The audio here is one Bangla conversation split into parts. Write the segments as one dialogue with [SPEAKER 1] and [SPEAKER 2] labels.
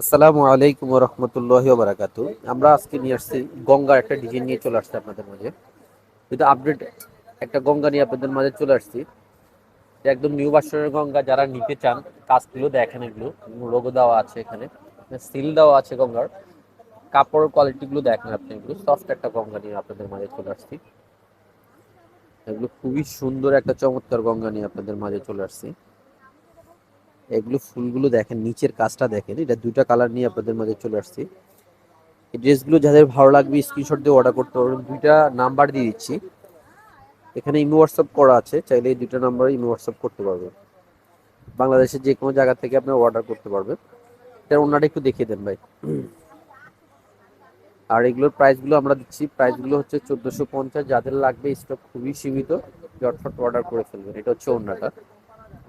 [SPEAKER 1] আসসালামু আলাইকুম রহমতুল্লাহ বারাকাত আমরা আজকে নিয়ে আসছি গঙ্গার একটা ডিজাইন নিয়ে চলে আসছি আপনাদের মাঝে। কিন্তু আপডেট একটা গঙ্গা নিয়ে আপনাদের মাঝে চলে আসছি। একদম নিউ বাসনের গঙ্গা, যারা নিতে চান, কাজগুলো দেখেন এগুলো লোগো দেওয়া আছে এখানে সিল দেওয়া আছে গঙ্গার। কাপড়ের কোয়ালিটিগুলো দেখেন আপনি এগুলো সফট একটা গঙ্গা নিয়ে আপনাদের মাঝে চলে আসছি। এগুলো খুবই সুন্দর একটা চমৎকার গঙ্গা নিয়ে আপনাদের মাঝে চলে আসছি। এগুলো ফুলগুলো দেখেন, নিচের কাজটা দেখেন। এটা দুইটা কালার নিয়ে আপনাদের মাঝে চলে আসছি। এই ড্রেসগুলো যাদের ভালো লাগবে স্ক্রিনশট দিয়ে অর্ডার করতে পারবেন। দুইটা নাম্বার দিয়ে দিচ্ছি। এখানে ইমো হোয়াটসঅ্যাপ করা আছে, চাইলে এই দুইটা নাম্বারে ইমো হোয়াটসঅ্যাপ করতে পারবেন। বাংলাদেশের যে কোনো জায়গা থেকে আপনি অর্ডার করতে পারবেন। এটার ওনাটা একটু দেখিয়ে দেন ভাই। আর এগুলোর প্রাইসগুলো আমরা দিচ্ছি। প্রাইসগুলো হচ্ছে চোদ্দোশো পঞ্চাশ। যাদের লাগবে স্টক খুবই সীমিত জটফট অর্ডার করে ফেলবেন। এটা হচ্ছে ওড়নাটা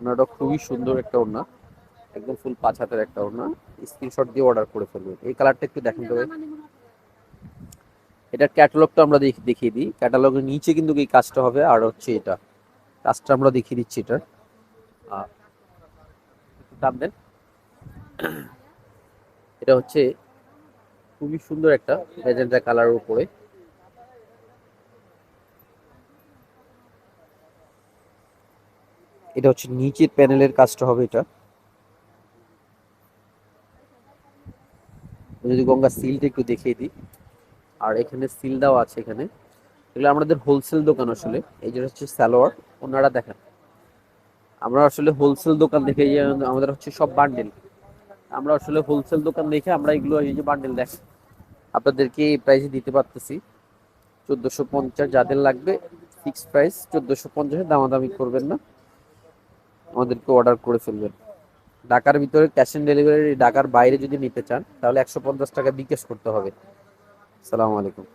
[SPEAKER 1] ওড়নাটা খুবই সুন্দর একটা ওড়না। একদম ফুল পাঁচ হাতের একটা ওড়না। স্ক্রিনশট দিয়ে অর্ডার করে ফেলবেন। এই কালারটা একটু দেখেন তো এটার ক্যাটালগটা আমরা দেখ- দেখিয়ে দিই। ক্যাটালগের নিচে কিন্তু এই কাজটা হবে। আর হচ্ছে এটা। কাজটা আমরা দেখিয়ে দিচ্ছি এটার। দাম দেন। এটা হচ্ছে খুবই সুন্দর একটা ম্যাজেন্টা কালারের উপরে। এটা হচ্ছে নিচের প্যানেলের কাজটা হবে এটা। যদি গঙ্গা সিলটা একটু দেখিয়ে দিই। আর এখানে সিল দেওয়া আছে এখানে। এগুলো আমাদের হোলসেল দোকান আসলে। এই যে হচ্ছে সালোয়ার, ওনারা দেখেন। আমরা আসলে হোলসেল দোকান দেখে আমাদের হচ্ছে সব বান্ডেল। আমরা আসলে হোলসেল দোকান দেখে আমরা এগুলো এই যে বান্ডেল দেখ আপনাদেরকে এই প্রাইসে দিতে পারতেছি। চোদ্দোশো পঞ্চাশ যাদের লাগবে ফিক্সড প্রাইস চোদ্দোশো পঞ্চাশে দামাদামি করবেন না। আমাদেরকে অর্ডার করে ফেলবেন। ঢাকার ভিতরে ক্যাশ অন ডেলিভারি ঢাকার বাইরে যদি নিতে চান, তাহলে একশো পঞ্চাশ টাকা বিকাশ করতে হবে। সালামু আলাইকুম।